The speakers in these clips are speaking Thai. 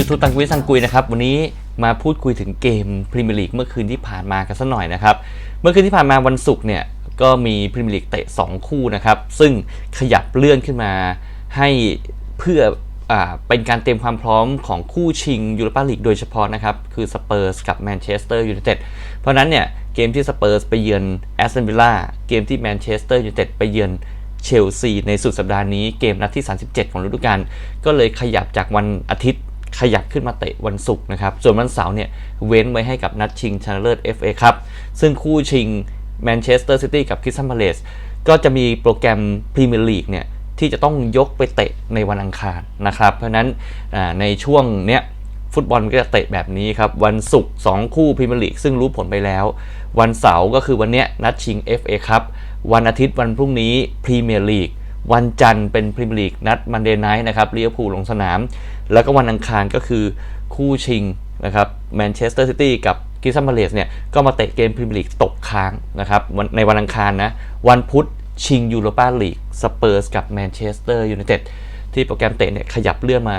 YouTube ตังกุยสังกุยนะครับวันนี้มาพูดคุยถึงเกมพรีเมียร์ลีกเมื่อคืนที่ผ่านมากันสักหน่อยนะครับเมื่อคืนที่ผ่านมาวันศุกร์เนี่ยก็มีพรีเมียร์ลีกเตะ 2 คู่นะครับซึ่งขยับเลื่อนขึ้นมาให้เพื่ออเป็นการเตรียมความพร้อมของคู่ชิงยูโรปาลีกโดยเฉพาะนะครับคือสเปอร์สกับแมนเชสเตอร์ยูไนเต็ดเพราะฉะนั้นเนี่ยเกมที่สเปอร์สไปเยือนแอสตันวิลล่าเกมที่แมนเชสเตอร์ยูไนเต็ดไปเยือนเชลซีในสุดสัปดาห์นี้เกมนัดที่ 37 ของฤดูกาลก็เลยขยับจากวันอาทิตย์ ขยับขึ้นมาเตะวันศุกร์นะครับ ส่วนวันเสาร์เนี่ยเว้นไว้ให้กับนัดชิงชนะเลิศ FA ครับ ซึ่งคู่ชิงแมนเชสเตอร์ซิตี้กับคริสตันพาเลสก็จะมีโปรแกรมพรีเมียร์ลีกเนี่ยที่จะต้องยกไปเตะในวันอังคารนะครับ เพราะนั้นในช่วงเนี้ยฟุตบอลก็จะเตะแบบนี้ครับ วันศุกร์2คู่พรีเมียร์ลีกซึ่งรู้ผลไปแล้ว วันเสาร์ก็คือวันเนี้ยนัดชิง FA ครับวันอาทิตย์วันพรุ่งนี้พรีเมียร์ลีกวันจันทร์เป็นพรีเมียร์ลีกนัดมันเดย์ไนท์นะครับลิเวอร์พูลงสนาม แล้วก็วันอังคารก็คือคู่ชิงนะครับแมนเชสเตอร์ซิตี้กับคริสตันพาเลสเนี่ยก็มาเตะเกมพรีเมียร์ลีกตกค้างนะครับในวันอังคารนะวันพุธชิงยูโรปาลีกสเปอร์สกับแมนเชสเตอร์ยูไนเต็ดที่โปรแกรมเตะเนี่ยขยับเลื่อนมา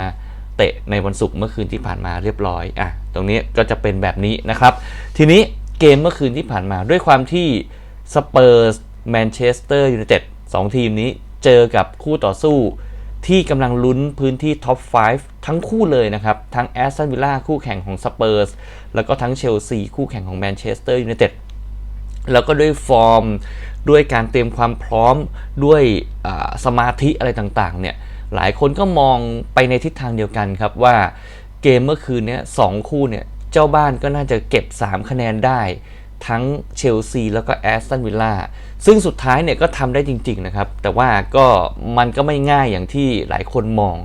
เตะในวันศุกร์เมื่อคืนที่ผ่านมาเรียบร้อยอะตรงนี้ก็จะเป็นแบบนี้นะครับ ทีนี้เกมเมื่อคืนที่ผ่านมาด้วยความที่สเปอร์สแมนเชสเตอร์ยูไนเต็ดสองทีมนี้เจอกับคู่ต่อสู้ ที่กำลังลุ้นพื้นที่ท็อป 5 ทั้งคู่เลยนะครับ ทั้งแอสตันวิลล่าคู่แข่งของสเปอร์สแล้วก็ทั้งเชลซีคู่แข่งของแมนเชสเตอร์ยูไนเต็ดแล้วก็ด้วยฟอร์มด้วยการเตรียมความพร้อมด้วยสมาธิอะไรต่างๆเนี่ยหลายคนก็มองไปในทิศทางเดียวกันครับว่าเกมเมื่อคืนนี้สองคู่เนี่ยเจ้าบ้านก็น่าจะเก็บ 3 คะแนนได้ ทั้งเชลซีแล้วก็แอสตันวิลล่าซึ่งสุดท้ายเนี่ยก็ทำได้จริงๆนะครับ แต่ว่าก็มันก็ไม่ง่ายอย่างที่หลายคนมอง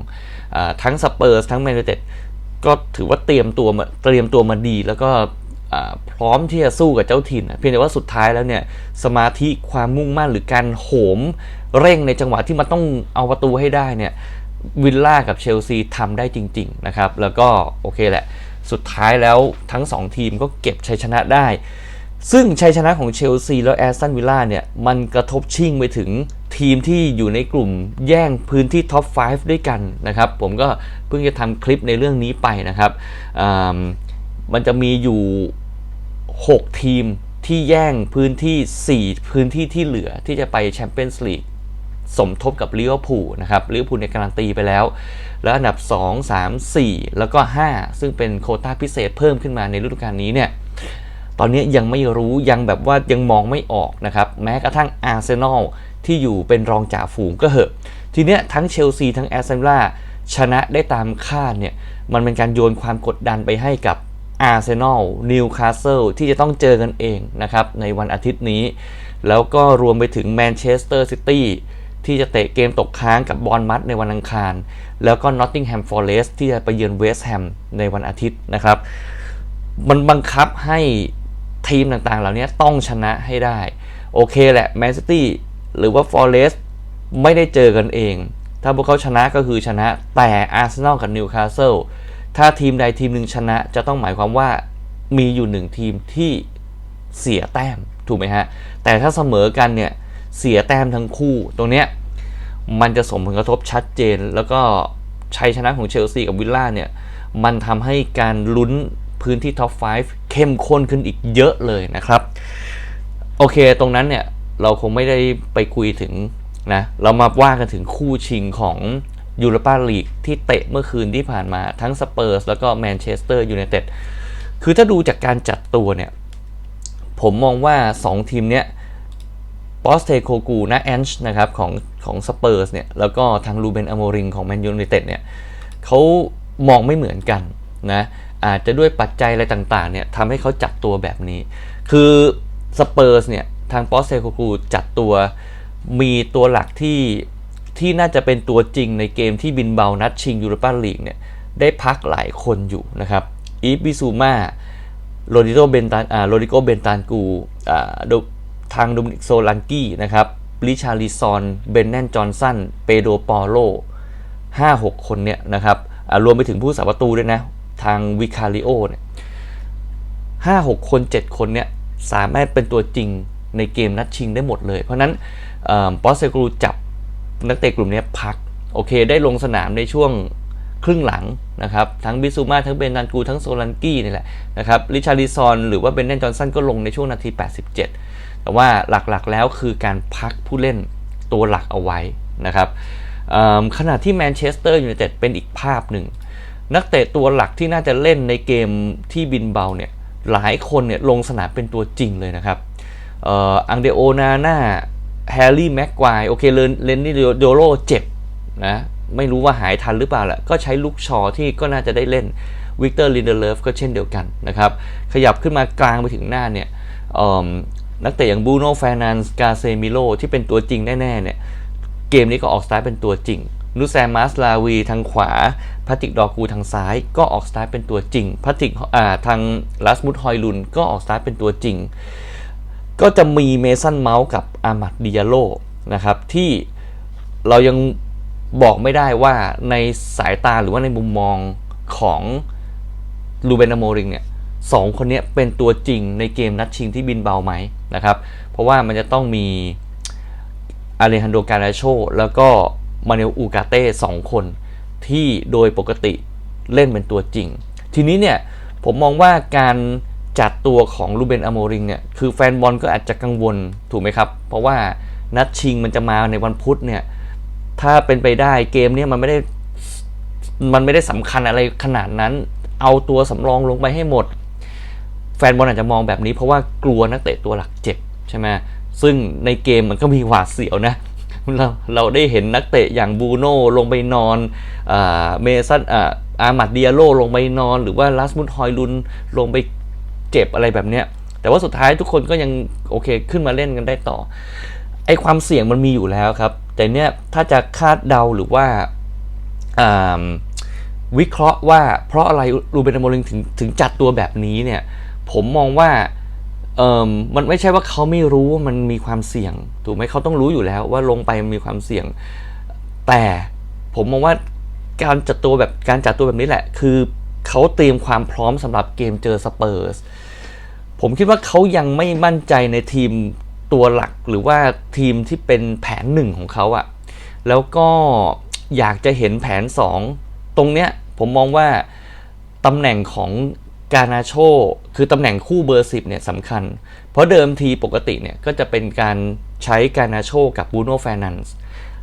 อทั้งสเปอร์สทั้งแมนยูเต็ดก็ถือว่าเตรียมตัวมาเตรียมตัวมาดีแล้วก็พร้อมที่จะสู้กับเจ้าถิ่น เพียงแต่ว่าสุดท้ายแล้วเนี่ยสมาธิความมุ่งมั่นหรือการโหมเร่งในจังหวะที่มันต้องเอาประตูให้ได้เนี่ยวิลล่ากับเชลซีทำได้จริง ๆ นะครับ แล้วก็โอเคแหละ สุดท้ายแล้วทั้ง 2 ทีมก็เก็บชัยชนะได้ ซึ่งชัยชนะของเชลซีแล้วแอสตันวิลล่าเนี่ย มันกระทบชิ่งไปถึงทีมที่อยู่ในกลุ่มแย่งพื้นที่ท็อป 5 ด้วยกันนะครับ ผมก็เพิ่งจะทำคลิปในเรื่องนี้ไปนะครับ มันจะมีอยู่ 6 ทีมที่แย่งพื้นที่ 4 พื้นที่ที่เหลือที่จะไปแชมเปี้ยนส์ลีกสมทบกับลิเวอร์พูลนะครับลิเวอร์พูลในการันตีไปแล้ว แล้วอันดับ 2 3 4 แล้วก็ 5 ซึ่งเป็นโคต้าพิเศษเพิ่มขึ้นมาในฤดูกาลนี้เนี่ย ตอนนี้ยังไม่รู้ยังแบบว่ายังมองไม่ออกนะครับแม้กระทั่งอาร์เซนอลที่อยู่เป็นรองจ่าฝูงก็เหอะ ทีเนี้ยทั้งเชลซีทั้งแอสตันวิลล่าชนะได้ตามคาดเนี่ยมันเป็นการโยนความกดดันไปให้กับอาร์เซนอลนิวคาสเซิลที่จะต้องเจอกันเองนะครับในวันอาทิตย์นี้ แล้วก็รวมไปถึงแมนเชสเตอร์ซิตี้ที่จะเตะเกมตกค้างกับบอลมัดในวันอังคาร แล้วก็นอตติงแฮมฟอร์เรสที่จะไปเยือนเวสต์แฮมในวันอาทิตย์นะครับ มันบังคับให้ ทีมต่างๆ เหล่านี้ต้องชนะให้ได้ โอเคแหละแมนซิตี้หรือว่าฟอร์เรสไม่ได้เจอกันเอง ถ้าพวกเขาชนะก็คือชนะแต่อาร์เซนอลกับนิวคาสเซิลถ้าทีมใดทีมหนึ่งชนะจะต้องหมายความว่ามีอยู่หนึ่งทีมที่เสียแต้มถูกไหมฮะ แต่ถ้าเสมอกันเนี่ย เสียแต้มทั้งคู่ ตรงเนี้ยมันจะส่งผลกระทบชัดเจน แล้วก็ชัยชนะของเชลซีกับวิลล่าเนี่ย มันทำให้การลุ้น พื้นที่ท็อป 5 เข้มข้นขึ้นอีกเยอะเลยนะครับ โอเคตรงนั้นเนี่ย เราคงไม่ได้ไปคุยถึงนะ เรามาว่ากันถึงคู่ชิงของยูโรปาลีกที่เตะเมื่อคืนที่ผ่านมาทั้งสเปอร์สแล้วก็แมนเชสเตอร์ยูไนเต็ดคือถ้าดูจากการจัดตัวเนี่ย ผมมองว่า 2 ทีมเนี้ยปอสเทโคกูนะแอนช์นะครับของของสเปอร์สเนี่ย แล้วก็ทางลูเบนอโมริงของแมนยูไนเต็ดเนี่ยเขามองไม่เหมือนกันนะ อาจจะด้วยปัจจัยอะไรต่างๆเนี่ยทำให้เขาจัดตัวแบบนี้ คือสเปอร์สเนี่ยทางปอสเทโคกูจัดตัวมีตัวหลักที่ที่น่าจะเป็นตัวจริงในเกมที่บินเบานัดชิงยูโรปาลีกเนี่ยได้พักหลายคนอยู่นะครับอีฟบิซูมาโรดิโกเบนตานอ่าโรดิโกเบนตานกูอ่าทางโดมินิกโซลันกี้นะครับลิชาลิซอนเบนแนนจอห์นสันเปโดปอโลห้าหกคนเนี่ยนะครับรวมไปถึงผู้สาประตูด้วยนะ ทางวิคาริโอเนี่ยห้าหกคนเจ็ดคนเนี่ยสามารถเป็นตัวจริงในเกมนัดชิงได้หมดเลย เพราะนั้นปอสเซกรูจับนักเตะกลุ่มนี้พัก โอเค ได้ลงสนามในช่วงครึ่งหลังนะครับ ทั้งบิซูมาทั้งเบนนันกู ทั้งโซลันกี้นี่แหละนะครับริชาริซอน หรือว่าเบนเนนจอนสันก็ลงในช่วงนาที 87 แต่ว่าหลักๆแล้วคือการพักผู้เล่นตัวหลักเอาไว้นะครับขณะที่แมนเชสเตอร์ยูไนเต็ดเป็นอีกภาพหนึ่ง นักเตะตัวหลักที่น่าจะเล่นในเกมที่บินเบาเนี่ยหลายคนเนี่ยลงสนามเป็นตัวจริงเลยนะครับอังเดโอนาน่าแฮร์รี่แม็กควายโอเคเลนเลนนี่โดโลเจ็บนะไม่รู้ว่าหายทันหรือเปล่าแหละก็ใช้ลูกชอที่ก็น่าจะได้เล่นวิกเตอร์ลินเดเลฟก็เช่นเดียวกันนะครับ ขยับขึ้นมากลางไปถึงหน้าเนี่ยนักเตะอย่างบูโน่แฟนันส์กาเซมิโลที่เป็นตัวจริงแน่ ๆ เนี่ย เกมนี้ก็ออกสตาร์ทเป็นตัวจริงนูแซมมาสลาวีทางขวา พัติกดอกูทางซ้ายก็ออกสตาร์ทเป็นตัวจริงพัติกอ่าทางลัสมุดฮอยลุนก็ออกสตาร์ทเป็นตัวจริง ก็จะมีเมสันเมาส์กับอามัดดิยาโลนะครับที่เรายังบอกไม่ได้ว่าในสายตาหรือว่าในมุมมองของลูเบนอโมริงเนี่ยสองคนนี้เป็นตัวจริงในเกมนัดชิงที่บินเบาไหมนะครับ เพราะว่ามันจะต้องมีอาเลฮันโดการาโชแล้วก็มาเนลอูกาเต้สองคน ที่โดยปกติเล่นเป็นตัวจริง ทีนี้เนี่ยผมมองว่าการจัดตัวของลูเบนอโมริงเนี่ยคือแฟนบอลก็อาจจะกังวลถูกไหมครับ เพราะว่านัดชิงมันจะมาในวันพุธเนี่ยถ้าเป็นไปได้เกมเนี่ยมันไม่ได้มันไม่ได้สำคัญอะไรขนาดนั้น เอาตัวสำรองลงไปให้หมด แฟนบอลอาจจะมองแบบนี้เพราะว่ากลัวนักเตะตัวหลักเจ็บใช่ไหมซึ่งในเกมมันก็มีหวาดเสียวนะ เราเราได้เห็นนักเตะอย่างบูโน่ลงไปนอนอเมสันอาอามัดเดียโลลงไปนอน หรือว่าลัสมุดฮอยลุนลงไปเจ็บอะไรแบบเนี้ยแต่ว่าสุดท้ายทุกคนก็ยังโอเคขึ้นมาเล่นกันได้ต่อไอความเสี่ยงมันมีอยู่แล้วครับ แต่เนี้ยถ้าจะคาดเดาหรือว่าวิเคราะห์ว่าเพราะอะไรรูเบนโมริงถึงถึงจัดตัวแบบนี้เนี่ยผมมองว่า เออมันไม่ใช่ว่าเขาไม่รู้ว่ามันมีความเสี่ยง ถูกไหมเขาต้องรู้อยู่แล้วว่าลงไปมันมีความเสี่ยง แต่ผมมองว่าการจัดตัวแบบการจัดตัวแบบนี้แหละ คือเขาเตรียมความพร้อมสำหรับเกมเจอสเปอร์สผมคิดว่าเขายังไม่มั่นใจในทีมตัวหลักหรือว่าทีมที่เป็นแผนหนึ่งของเขาอะแล้วก็อยากจะเห็นแผน 2 ตรงเนี้ยผมมองว่าตำแหน่งของกานาโช คือตำแหน่งคู่เบอร์ 10เนี่ยสำคัญ เพราะเดิมทีปกติเนี่ยก็จะเป็นการใช้กานาโชกับบูโน่แฟนันส์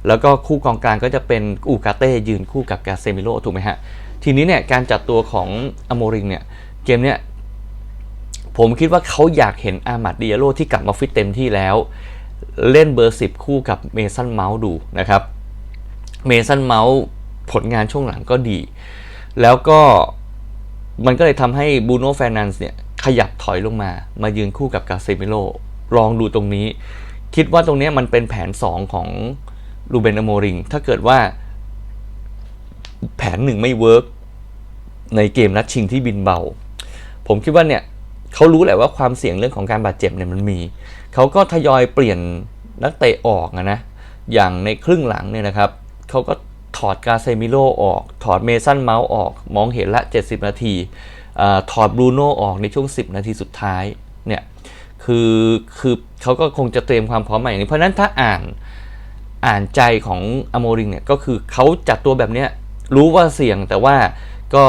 แล้วก็คู่กองกลางก็จะเป็นอูกาเต้ยืนคู่กับกาเซมิโลถูกไหมฮะ ทีนี้เนี่ยการจัดตัวของอโมริงเนี่ยเกมเนี่ยผมคิดว่าเขาอยากเห็นอามัดดิยาโลที่กลับมาฟิตเต็มที่แล้ว เล่นเบอร์ 10 คู่กับเมสันเมาส์ดูนะครับเมสันเมาส์ผลงานช่วงหลังก็ดี แล้วก็มันก็เลยทำให้บูโน่แฟนันส์เนี่ย ขยับถอยลงมา มายืนคู่กับกาเซมิโลลองดูตรงนี้ คิดว่าตรงนี้มันเป็นแผน 2 ของลูเบนอโมริง ถ้าเกิดว่า แผนหนึ่งไม่เวิร์กในเกมนัดชิงที่บินเบา ผมคิดว่าเนี่ยเขารู้แหละว่าความเสี่ยงเรื่องของการบาดเจ็บเนี่ยมันมี เขาก็ทยอยเปลี่ยนนักเตะออกนะ อย่างในครึ่งหลังเนี่ยนะครับ เขาก็ถอดกาเซมิโลออก ถอดเมสันเมาส์ออก มองเห็นละ 70 นาที ถอดบรูโน่ออกในช่วง 10 นาทีสุดท้ายเนี่ยคือคือเขาก็คงจะเตรียมความพร้อมมาอย่างนี้เพราะนั้นถ้าอ่านอ่านใจของอโมริงเนี่ยก็คือเขาจัดตัวแบบเนี้ยรู้ว่าเสี่ยงแต่ว่าก็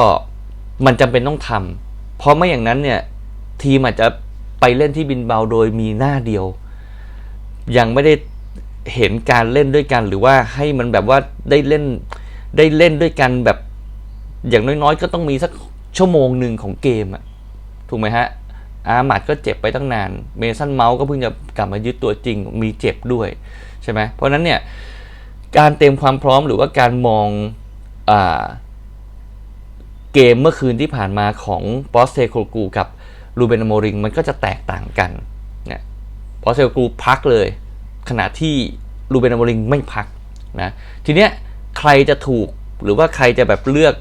มันจำเป็นต้องทำเพราะไม่อย่างนั้นเนี่ยทีมอาจจะไปเล่นที่บินเบาโดยมีหน้าเดียว ยังไม่ได้เห็นการเล่นด้วยกัน หรือว่าให้มันแบบว่าได้เล่นได้เล่นด้วยกันแบบอย่างน้อยๆ ก็ต้องมีสัก ชั่วโมงหนึ่งของเกมอะถูกไหมฮะ อาหมัดก็เจ็บไปตั้งนาน เมสันเมาส์ก็เพิ่งจะกลับมายึดตัวจริง มีเจ็บด้วยใช่ไหมเพราะนั้นเนี่ย การเตรียมความพร้อมหรือว่าการมองอาเกมเมื่อคืนที่ผ่านมาของปอสเทโคกูกับลูเบนโมริงมันก็จะแตกต่างกันเนี่ยปอสเทโคกูพักเลย ขณะที่ลูเบนโมริงไม่พักนะทีเนี้ยใครจะถูกหรือว่าใครจะแบบเลือก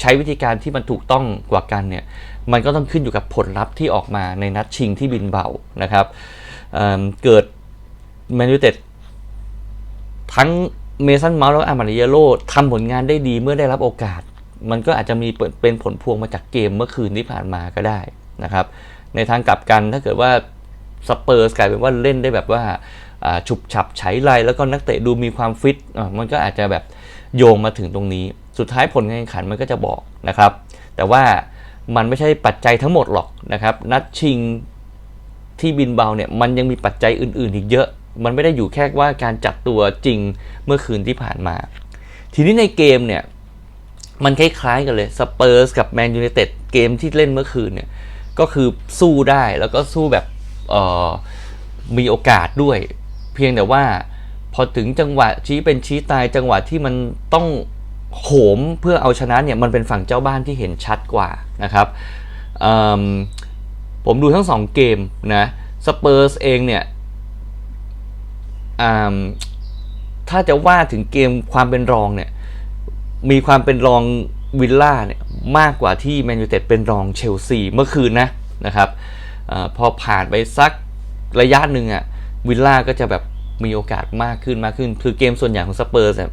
ใช้วิธีการที่มันถูกต้องกว่ากันเนี่ยมันก็ต้องขึ้นอยู่กับผลลัพธ์ที่ออกมาในนัดชิงที่บินเบานะครับเเกิดแมนยูเต็ดทั้งเมสันเมาส์แล้วอามาริเยโลทำผลงานได้ดีเมื่อได้รับโอกาส มันก็อาจจะมีเป็นผลพวงมาจากเกมเมื่อคืนที่ผ่านมาก็ได้นะครับ ในทางกลับกันถ้าเกิดว่าสเปอร์สกลายเป็นว่าเล่นได้แบบว่าฉุบฉับไฉไลแล้วก็นักเตะดูมีความฟิตมันก็อาจจะแบบ โยงมาถึงตรงนี้ สุดท้ายผลการแข่งขันมันก็จะบอกนะครับ แต่ว่ามันไม่ใช่ปัจจัยทั้งหมดหรอกนะครับ นัดชิงที่บินเบาเนี่ยมันยังมีปัจจัยอื่น ๆ อีกเยอะ มันไม่ได้อยู่แค่ว่าการจัดตัวจริงเมื่อคืนที่ผ่านมา ทีนี้ในเกมเนี่ยมันคล้ายๆกันเลยสเปอร์สกับแมนยู i นเต็ดเกมที่เล่นเมื่อคืนเนี่ยก็คือสู้ได้แล้วก็สู้แบบมีโอกาสด้วย เพียงแต่ว่า พอถึงจังหวะชี้เป็นชี้ตายจังหวะที่มันต้องโหมเพื่อเอาชนะเนี่ยมันเป็นฝั่งเจ้าบ้านที่เห็นชัดกว่านะครับผมดูทั้งสองเกมนะสเปอร์สเองเนี่ยถ้าจะว่าถึงเกมความเป็นรองเนี่ยมีความเป็นรองวิลล่าเนี่ยมากกว่าที่แมนยูเต็ดเป็นรองเชลซีเมื่อคืนนะนะครับอพอผ่านไปสักระยะหนึ่งอะวิลล่าก็จะแบบ มีโอกาสมากขึ้นมากขึ้น คือเกมส่วนใหญ่ของสเปอร์สเนี่ย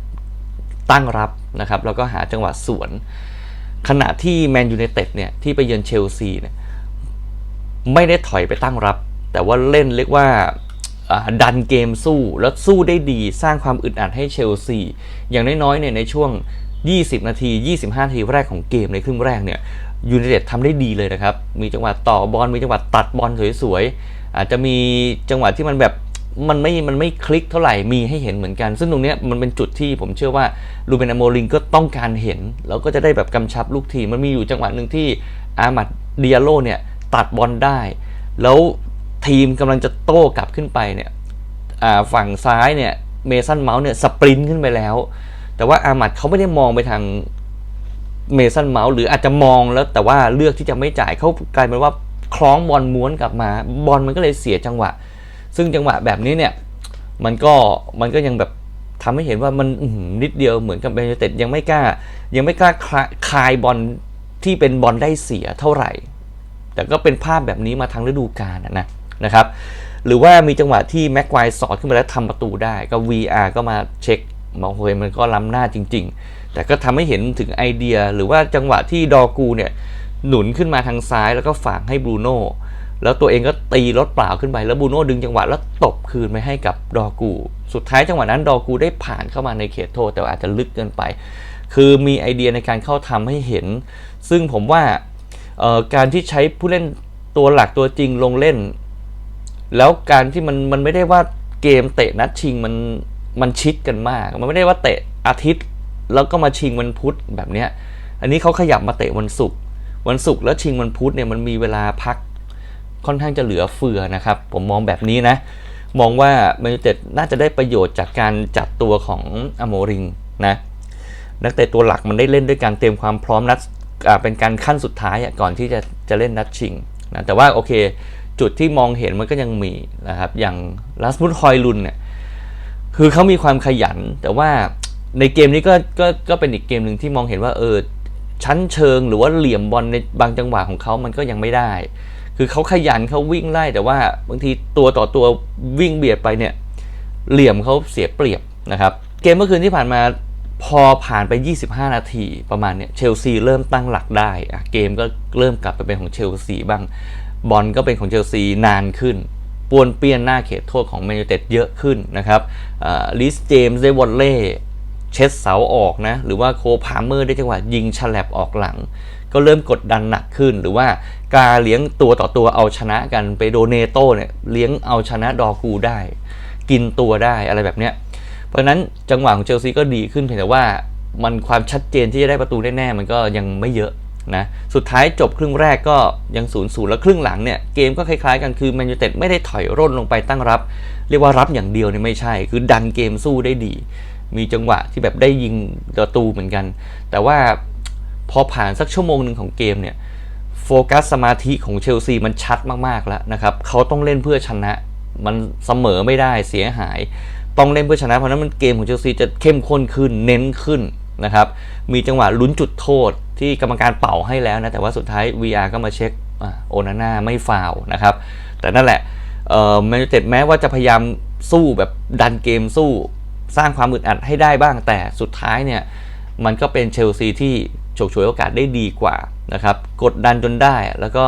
ตั้งรับนะครับ แล้วก็หาจังหวะสวน ขณะที่แมนยู i นเต็ดเนี่ยที่ไปเยือนเชลซีเนี่ยไม่ได้ถอยไปตั้งรับ แต่ว่าเล่นเรียกว่าดันเกมสู้แล้วสู้ได้ดีสร้างความอึดอัดให้เชลซี อย่างน้อยๆเนี่ยในช่วง 20 นาที 25 นาทีแรกของเกมในครึ่งแรกเนี่ยยู i นเต็ดทำได้ดีเลยนะครับ มีจังหวะต่อบอลมีจังหวะตัดบอลสวยๆอาจจะมีจังหวะที่มันแบบ มันไม่มันไม่คลิกเท่าไหร่มีให้เห็นเหมือนกัน ซึ่งตรงนี้มันเป็นจุดที่ผมเชื่อว่าลูเบนอโมลิงก็ต้องการเห็น แล้วก็จะได้แบบกำชับลูกทีมมันมีอยู่จังหวะหนึ่งที่อามัดเดียโลเนี่ยตัดบอลได้ แล้วทีมกำลังจะโต้กลับขึ้นไปเนี่ยฝั่งซ้ายเนี่ยเมสันเมาส์เนี่ยสปรินต์ขึ้นไปแล้ว แต่ว่าอามัดเขาไม่ได้มองไปทางเมสันเมาส์หรืออาจจะมองแล้วแต่ว่าเลือกที่จะไม่จ่ายเขากลายเป็นว่าคล้องบอลม้วนกลับมา บอลมันก็เลยเสียจังหวะ ซึ่งจังหวะแบบนี้เนี่ยมันก็มันก็ยังแบบทำให้เห็นว่ามันนิดเดียวเหมือนกับแมนยูเต็ดยังไม่กล้า ยังไม่กล้าคลายบอลที่เป็นบอลได้เสียเท่าไหร่ แต่ก็เป็นภาพแบบนี้มาทั้งฤดูกาลนะนะครับ หรือว่ามีจังหวะที่แม็กควายสอดขึ้นมาแล้วทำประตูได้ ก็ VR ก็มาเช็คมองเฮ้ยมันก็ล้ำหน้าจริง ๆ แต่ก็ทำให้เห็นถึงไอเดีย หรือว่าจังหวะที่ดอกูเนี่ยหนุนขึ้นมาทางซ้ายแล้วก็ฝากให้บรูโน่ แล้วตัวเองก็ตีรถเปล่าขึ้นไป แล้วบูโน่ดึงจังหวะแล้วตบคืนไปให้กับดอกู สุดท้ายจังหวะนั้นดอกูได้ผ่านเข้ามาในเขตโทษแต่าอาจจะลึกเกินไป คือมีไอเดียในการเข้าทำให้เห็น ซึ่งผมว่าการที่ใช้ผู้เล่นตัวหลักตัวจริงลงเล่น แล้วการที่มันมันไม่ได้ว่าเกมเตะนัดชิงมันมันชิดกันมาก มันไม่ได้ว่าเตะอาทิตย์ แล้วก็มาชิงวันพุธแบบเนี้ย อันนี้เขาขยับมาเตะวันศุกร์วันศุกร์แล้วชิงวันพุธเนี่ยมันมีเวลาพัก ค่อนข้างจะเหลือเฟือนะครับ ผมมองแบบนี้นะ มองว่าแมนยูเต็ดน่าจะได้ประโยชน์จากการจัดตัวของอโมริงนะนักเตะตัวหลักมันได้เล่นด้วยการเตรียมความพร้อมนัดเป็นการขั้นสุดท้ายก่อนที่จะจะเล่นนัดชิงนะแต่ว่าโอเค จุดที่มองเห็นมันก็ยังมีนะครับอย่างลาสมุดฮอยลุนเนี่ยคือเขามีความขยัน แต่ว่าในเกมนี้ก็ก็ก็เป็นอีกเกมหนึ่งที่มองเห็นว่าเออชั้นเชิงหรือว่าเหลี่ยมบอลในบางจังหวะของเขามันก็ยังไม่ได้ คือเขาขยันเขาวิ่งไล่แต่ว่าบางทีตัวต่อตัววิ่งเบียดไปเนี่ยเหลี่ยมเขาเสียเปรียบนะครับเกมเมื่อคืนที่ผ่านมาพอผ่านไป 25 นาทีประมาณเนี่ยเชลซีเริ่มตั้งหลักได้อะเกมก็เริ่มกลับไปเป็นของเชลซีบ้างบอลก็เป็นของเชลซีนานขึ้นปวนเปี้ยนหน้าเขตโทษของแมนยูเต็ดเยอะขึ้นนะครับลิสเจมส์ได้วอลเล่เช็ดเสาออกนะ หรือว่าโคพาเมอร์ได้จังหวะยิงฉลับออกหลัง ก็เริ่มกดดันหนักขึ้น หรือว่าการเลี้ยงตัวต่อตัวเอาชนะกันไปโดเนโต้เนี่ยเลี้ยงเอาชนะดอกูได้ กินตัวได้อะไรแบบเนี้ยเพราะฉะนั้นจังหวะของเชลซีก็ดีขึ้นเพียงแต่ว่ามันความชัดเจนที่จะได้ประตูแน่ๆมันก็ยังไม่เยอะนะสุดท้ายจบครึ่งแรกก็ยังศูนย์ศูนย์แล้วครึ่งหลังเนี่ยเกมก็คล้ายๆกันคือแมนยูเต็ดไม่ได้ถอยร่นลงไปตั้งรับ เรียกว่ารับอย่างเดียวเนี่ยไม่ใช่ คือดันเกมสู้ได้ดี มีจังหวะที่แบบได้ยิงประตูเหมือนกัน แต่ว่า พอผ่านสักชั่วโมงหนึ่งของเกมเนี่ยโฟกัสสมาธิของเชลซีมันชัดมากๆแล้วนะครับเขาต้องเล่นเพื่อชนะ มันเสมอไม่ได้เสียหาย ต้องเล่นเพื่อชนะเพราะนั้นมันเกมของเชลซีจะเข้มข้นขึ้นเน้นขึ้นนะครับมีจังหวะลุ้นจุดโทษที่กรรมการเป่าให้แล้วนะแต่ว่าสุดท้าย VR ก็มาเช็คอโอนาน่าไม่ฟาวนะครับแต่นั่นแหละเอ่อแมนยูเต็ดแม้ว่าจะพยายามสู้แบบดันเกมสู้สร้างความอึดอัดให้ได้บ้างแต่สุดท้ายเนี่ยมันก็เป็นเชลซีที่ ฉกฉวยโอกาสได้ดีกว่านะครับกดดันจนได้แล้วก็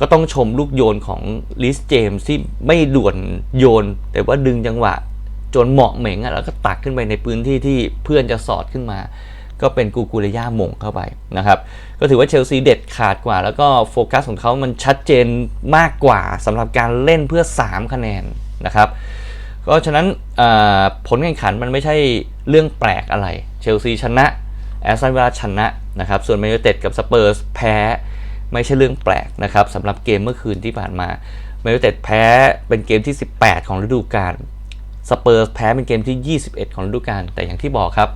ก็ต้องชมลูกโยนของลิสเจมส์ที่ไม่ด่วนโยน แต่ว่าดึงจังหวะ จนเหมาะเหม่งแล้วก็ตักขึ้นไปในพื้นที่ที่เพื่อนจะสอดขึ้นมา ก็เป็นกูกูเรย่ามงเข้าไปนะครับ ก็ถือว่าเชลซีเด็ดขาดกว่า แล้วก็โฟกัสของเขามันชัดเจนมากกว่าสำหรับการเล่นเพื่อ 3 คะแนนนะครับก็ฉะนั้นผลแข่งขันมันไม่ใช่เรื่องแปลกอะไร เชลซีชนะแอสตันวิลล่าชนะ นะครับส่วนแมนยูเต็ดกับสเปอร์สแพ้ไม่ใช่เรื่องแปลกนะครับสำหรับเกมเมื่อคืนที่ผ่านมาแมนยูเต็ดแพ้เป็นเกมที่ 18 ของฤดูกาลสเปอร์สแพ้เป็นเกมที่ 21 ของฤดูกาลแต่อย่างที่บอกครับ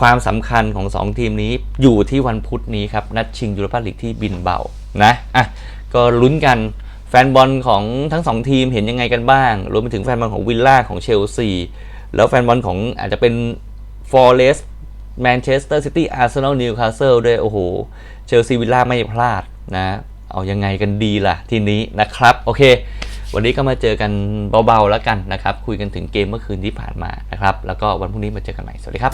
ความสำคัญของ 2 ทีมนี้อยู่ที่วันพุธนี้ครับ นัดชิงยูโรปาลีกที่บินเบานะอะก็ลุ้นกันแฟนบอลของทั้ง 2 ทีมเห็นยังไงกันบ้าง รวมไปถึงแฟนบอลของวิลล่าของเชลซีแล้วแฟนบอลของอาจจะเป็นฟอร์เรส แมนเชสเตอร์ซิตี้อาร์เซนอลนิวคาสเซิลด้วยโอ้โห เชลซีวิลล่าไม่พลาดนะ เอายังไงกันดีล่ะทีนี้นะครับ โอเค วันนี้ก็มาเจอกันเบาๆแล้วกันนะครับ คุยกันถึงเกมเมื่อคืนที่ผ่านมานะครับ แล้วก็วันพรุ่งนี้มาเจอกันใหม่ สวัสดีครับ